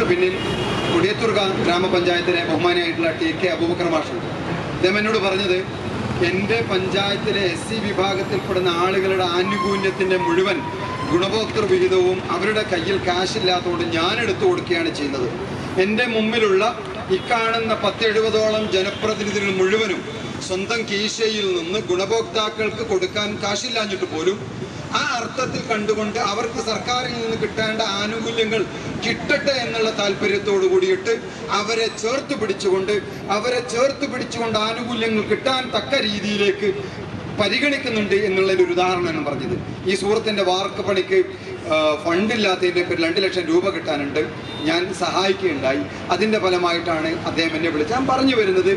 തൊട്ട് പിന്നിൽ കൊടിയത്തൂർ ഗ്രാ- ഗ്രാമപഞ്ചായത്തിലെ ബഹുമാനിയായിട്ടുള്ള ടി കെ അബൂബക്കർ മാഷുണ്ട് അദ്ദേഹം എന്നോട് പറഞ്ഞത് എന്റെ പഞ്ചായത്തിലെ എസ് സി വിഭാഗത്തിൽപ്പെടുന്ന ആളുകളുടെ ആനുകൂല്യത്തിന്റെ മുഴുവൻ ഗുണഭോക്തൃ വിഹിതവും അവരുടെ കയ്യിൽ കാശില്ലാത്തതുകൊണ്ട് ഞാൻ എടുത്തു കൊടുക്കുകയാണ് ചെയ്യുന്നത്. എന്റെ മുമ്പിലുള്ള ഇക്കാണുന്ന പത്തെഴുപതോളം ജനപ്രതിനിധികൾ മുഴുവനും സ്വന്തം കീശയിൽ നിന്ന് ഗുണഭോക്താക്കൾക്ക് കൊടുക്കാൻ കാശില്ലാഞ്ഞിട്ട് പോലും ആ അർത്ഥത്തിൽ കണ്ടുകൊണ്ട് അവർക്ക് സർക്കാരിൽ നിന്ന് കിട്ടേണ്ട ആനുകൂല്യങ്ങൾ കിട്ടട്ടെ എന്നുള്ള താല്പര്യത്തോടു കൂടിയിട്ട് അവരെ ചേർത്ത് പിടിച്ചുകൊണ്ട് അവരെ ചേർത്ത് പിടിച്ചുകൊണ്ട് ആനുകൂല്യങ്ങൾ കിട്ടാൻ തക്ക രീതിയിലേക്ക് പരിഗണിക്കുന്നുണ്ട് എന്നുള്ളതിന്റെ ഒരു ഉദാഹരണമാണ് പറഞ്ഞത്. ഈ സുഹൃത്തിന്റെ വാർക്ക് പണിക്ക് ഫണ്ടില്ലാത്തതിന്റെ പേരിൽ രണ്ട് ലക്ഷം രൂപ കിട്ടാനുണ്ട്. ഞാൻ സഹായിക്കുകയുണ്ടായി. അതിന്റെ ഫലമായിട്ടാണ് അദ്ദേഹം എന്നെ വിളിച്ചത്. ഞാൻ പറഞ്ഞു വരുന്നത്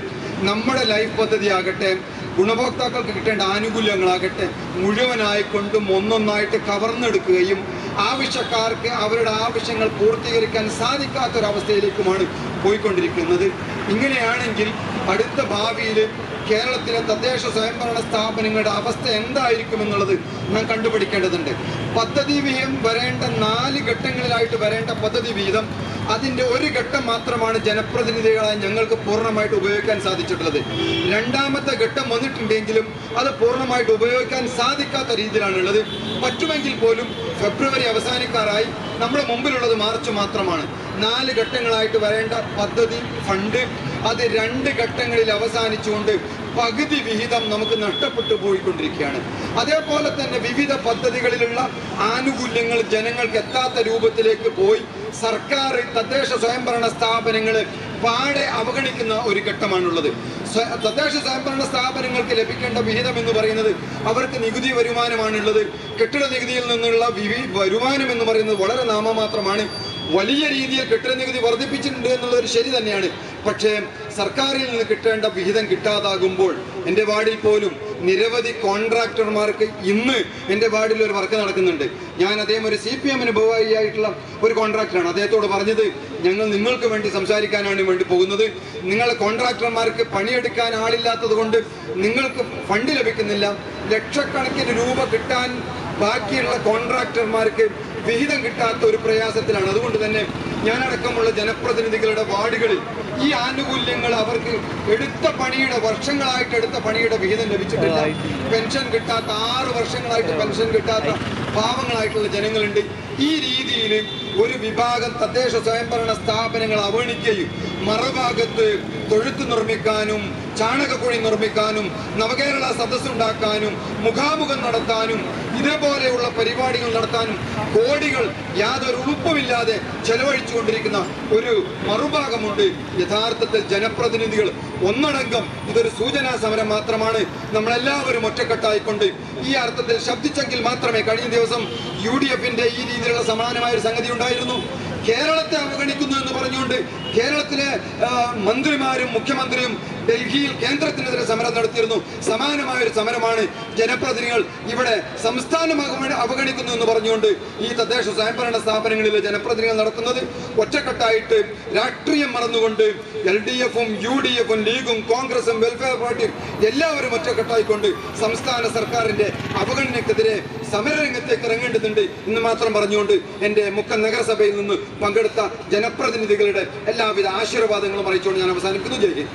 നമ്മുടെ ലൈഫ് പദ്ധതി ആകട്ടെ ഗുണഭോക്താക്കൾക്ക് കിട്ടേണ്ട ആനുകൂല്യങ്ങളാകട്ടെ മുഴുവനായിക്കൊണ്ടും ഒന്നൊന്നായിട്ട് കവർന്നെടുക്കുകയും ആവശ്യക്കാർക്ക് അവരുടെ ആവശ്യങ്ങൾ പൂർത്തീകരിക്കാൻ സാധിക്കാത്തൊരവസ്ഥയിലേക്കുമാണ് പോയിക്കൊണ്ടിരിക്കുന്നത്. ഇങ്ങനെയാണെങ്കിൽ അടുത്ത ഭാവിയിൽ കേരളത്തിലെ തദ്ദേശ സ്വയംഭരണ സ്ഥാപനങ്ങളുടെ അവസ്ഥ എന്തായിരിക്കും എന്നുള്ളത് നാം കണ്ടുപിടിക്കേണ്ടതുണ്ട്. പദ്ധതി വിഹിതം വരേണ്ട നാല് ഘട്ടങ്ങളിലായിട്ട് വരേണ്ട പദ്ധതി വിഹിതം അതിന്റെ ഒരു ഘട്ടം മാത്രമാണ് ജനപ്രതിനിധികളായി ഞങ്ങൾക്ക് പൂർണമായിട്ട് ഉപയോഗിക്കാൻ സാധിച്ചിട്ടുള്ളത്. രണ്ടാമത്തെ ഘട്ടം വന്നിട്ടുണ്ടെങ്കിലും അത് പൂർണമായിട്ട് ഉപയോഗിക്കാൻ സാധിക്കാത്ത രീതിയിലാണുള്ളത്. പറ്റുമെങ്കിൽ പോലും ഫെബ്രുവരി അവസാനിക്കാറായി നമ്മുടെ മുമ്പിലുള്ളത് മാർച്ച് മാത്രമാണ്. നാല് ഘട്ടങ്ങളായിട്ട് വരേണ്ട പദ്ധതി ഫണ്ട്. അത് രണ്ട് ഘട്ടങ്ങളിൽ അവസാനിച്ചുകൊണ്ട് പകുതി വിഹിതം നമുക്ക് നഷ്ടപ്പെട്ടു പോയിക്കൊണ്ടിരിക്കുകയാണ്. അതേപോലെ തന്നെ വിവിധ പദ്ധതികളിലുള്ള ആനുകൂല്യങ്ങൾ ജനങ്ങൾക്ക് എത്താത്ത രൂപത്തിലേക്ക് പോയി. സർക്കാർ തദ്ദേശ സ്വയംഭരണ സ്ഥാപനങ്ങൾ പാടെ അവഗണിക്കുന്ന ഒരു ഘട്ടമാണുള്ളത്. തദ്ദേശ സ്വയംഭരണ സ്ഥാപനങ്ങൾക്ക് ലഭിക്കേണ്ട വിഹിതം എന്ന് പറയുന്നത് അവർക്ക് നികുതി വരുമാനമാണുള്ളത്. കെട്ടിട നികുതിയിൽ നിന്നുള്ള വിവി വരുമാനം എന്ന് പറയുന്നത് വളരെ നാമമാത്രമാണ്. വലിയ രീതിയിൽ കെട്ടിട നികുതി വർദ്ധിപ്പിച്ചിട്ടുണ്ട് എന്നുള്ള ഒരു ശരി തന്നെയാണ്. പക്ഷേ സർക്കാരിൽ നിന്ന് കിട്ടേണ്ട വിഹിതം കിട്ടാതാകുമ്പോൾ എന്റെ വാർഡിൽ പോലും നിരവധി കോൺട്രാക്ടർമാർക്ക് ഇന്ന് എന്റെ വാർഡിൽ ഒരു വർക്ക് നടക്കുന്നുണ്ട്. ഞാൻ അദ്ദേഹം ഒരു സി പി എം അനുഭവമായിട്ടുള്ള ഒരു കോൺട്രാക്ടറാണ്. അദ്ദേഹത്തോട് പറഞ്ഞത് ഞങ്ങൾ നിങ്ങൾക്ക് വേണ്ടി സംസാരിക്കാനാണ് വേണ്ടി പോകുന്നത്. നിങ്ങൾ കോൺട്രാക്ടർമാർക്ക് പണിയെടുക്കാൻ ആളില്ലാത്തത് നിങ്ങൾക്ക് ഫണ്ട് ലഭിക്കുന്നില്ല. ലക്ഷക്കണക്കിന് രൂപ കിട്ടാൻ ബാക്കിയുള്ള കോൺട്രാക്ടർമാർക്ക് വിഹിതം കിട്ടാത്ത ഒരു പ്രയാസത്തിലാണ്. അതുകൊണ്ട് തന്നെ ഞാനടക്കമുള്ള ജനപ്രതിനിധികളുടെ വാർഡുകളിൽ ഈ ആനുകൂല്യങ്ങൾ അവർക്ക് എടുത്ത പണിയുടെ വർഷങ്ങളായിട്ട് എടുത്ത പണിയുടെ വിഹിതം ലഭിച്ചിട്ടില്ല. പെൻഷൻ കിട്ടാത്ത ആറ് വർഷങ്ങളായിട്ട് പെൻഷൻ കിട്ടാത്ത പാവങ്ങളായിട്ടുള്ള ജനങ്ങളുണ്ട്. ഈ രീതിയിൽ ഒരു വിഭാഗം തദ്ദേശ സ്വയംഭരണ സ്ഥാപനങ്ങൾ അവഗണിക്കുകയും മറുഭാഗത്ത് തൊഴുത്ത് നിർമ്മിക്കാനും ചാണകക്കുഴി നിർമ്മിക്കാനും നവകേരള സദസ്സുണ്ടാക്കാനും മുഖാമുഖം നടത്താനും ഇതേപോലെയുള്ള പരിപാടികൾ നടത്താനും കോടികൾ യാതൊരു ഉളുപ്പുമില്ലാതെ ചെലവഴിച്ചുകൊണ്ടിരിക്കുന്ന ഒരു മറുഭാഗമുണ്ട്. യഥാർത്ഥത്തിൽ ജനപ്രതിനിധികൾ ഒന്നടങ്കം ഇതൊരു സൂചനാ സമരം മാത്രമാണ്. നമ്മളെല്ലാവരും ഒറ്റക്കെട്ടായിക്കൊണ്ട് ഈ അർത്ഥത്തിൽ ശബ്ദിച്ചെങ്കിൽ മാത്രമേ കഴിഞ്ഞ ദിവസം യു ഡി എഫിന്റെ ഈ രീതിയിലുള്ള സമാനമായ ഒരു സംഗതി ഉണ്ടായിരുന്നു. കേരളത്തെ അവഗണിക്കുന്നു എന്ന് പറഞ്ഞുകൊണ്ട് കേരളത്തിലെ മന്ത്രിമാരും മുഖ്യമന്ത്രിയും ഡൽഹിയിൽ കേന്ദ്രത്തിനെതിരെ സമരം നടത്തിയിരുന്നു. സമാനമായ ഒരു സമരമാണ് ജനപ്രതിനിധികൾ ഇവിടെ സംസ്ഥാനം അവഗണി- അവഗണിക്കുന്നു എന്ന് പറഞ്ഞുകൊണ്ട് ഈ തദ്ദേശ സ്വയംഭരണ സ്ഥാപനങ്ങളിലെ ജനപ്രതിനിധികൾ നടത്തുന്നത് ഒറ്റക്കെട്ടായിട്ട് രാഷ്ട്രീയം മറന്നുകൊണ്ട് എൽ ഡി എഫും യു ഡി എഫും ലീഗും കോൺഗ്രസും വെൽഫെയർ പാർട്ടിയും എല്ലാവരും ഒറ്റക്കെട്ടായിക്കൊണ്ട് സംസ്ഥാന സർക്കാരിന്റെ അവഗണനക്കെതിരെ സമരരംഗത്തേക്ക് ഇറങ്ങേണ്ടതുണ്ട് എന്ന് മാത്രം പറഞ്ഞുകൊണ്ട് എന്റെ മുക്കം നഗരസഭയിൽ നിന്ന് പങ്കെടുത്ത ജനപ്രതിനിധികളുടെ എല്ലാവിധ ആശീർവാദങ്ങളും അറിയിച്ചുകൊണ്ട് ഞാൻ അവസാനിക്കുന്നു. ജയിക്കും